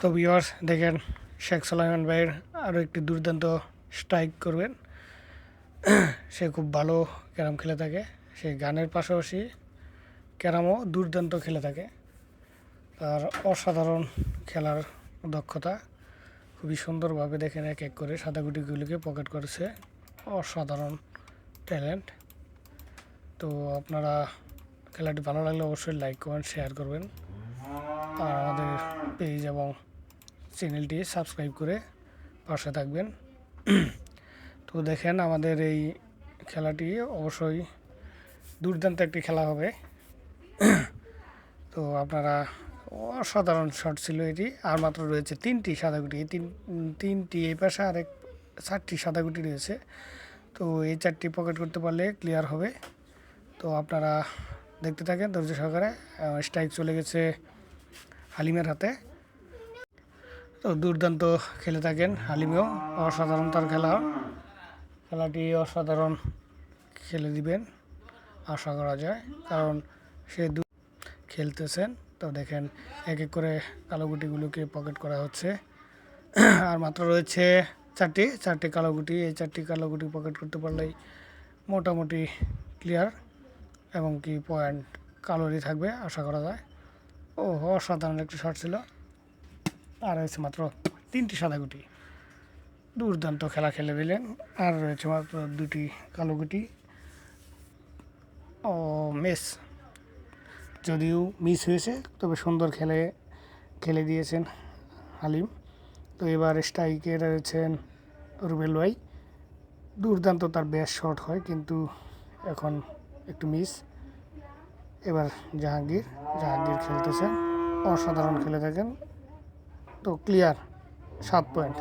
তো ভিওয়ার্স দেখেন, শেখ সালামান ভাইয়ের আরও একটি দুর্দান্ত স্ট্রাইক করবেন। সে খুব ভালো ক্যারাম খেলে থাকে। সে গানের পাশাপাশি ক্যারামও দুর্দান্ত খেলে থাকে। তার অসাধারণ খেলার দক্ষতা খুবই সুন্দরভাবে দেখেন এক এক করে সাদা গুটিগুলিকে পকেট করেছে। অসাধারণ ট্যালেন্ট তো আপনারা খেলাটি ভালো লাগলে অবশ্যই লাইক কমেন্ট শেয়ার করবেন। আমাদের পেজ এবং চ্যানেলটি সাবস্ক্রাইব করে পাশে থাকবেন। তো দেখেন আমাদের এই খেলাটি অবশ্যই দুর্দান্ত একটি খেলা হবে। তো আপনারা অসাধারণ শট ছিল এটি, আর মাত্র রয়েছে তিনটি সাদা গুটি এই তিন, তিনটি এই পাশে আর এক চারটি সাদা গুটি রয়েছে। তো এই চারটি পকেট করতে পারলে ক্লিয়ার হবে। তো আপনারা দেখতে থাকেন ধৈর্য সহকারে স্ট্রাইক চলে গেছে। হালিমের হাতে। তো দুর্দান্ত খেলে থাকেন হালিমেও। অসাধারণ তার খেলা। খেলাটি অসাধারণ খেলে দিবেন, আশা করা যায়। কারণ সে দু খেলতেছেন। তো দেখেন, এক এক করে কালো গুটিগুলোকে পকেট করা হচ্ছে। আর মাত্র রয়েছে চারটি চারটি কালো গুটি। এই চারটি কালো গুটি পকেট করতে পারলেই মোটামুটি ক্লিয়ার এবং কি পয়েন্ট কালোরই থাকবে, আশা করা যায়। ও, অসাধারণ একটি শট ছিল। আর রয়েছে মাত্র তিনটি সাদা গুটি। দুর্দান্ত খেলা খেলে দিলেন। আর রয়েছে মাত্র দুটি কালো গুটি। ও মেস যদিও মিস হয়েছে, তবে সুন্দর খেলে খেলে দিয়েছেন হালিম। তো এবার স্ট্রাইকে রয়েছেন রুবেল ভাই। দুর্দান্ত তার বেস্ট শট হয়, কিন্তু এখন একটু মিস এবার জাহাঙ্গীর জাহাঙ্গীর খেলতেছেন অসাধারণ খেলে থাকেন। তো ক্লিয়ার সাত পয়েন্ট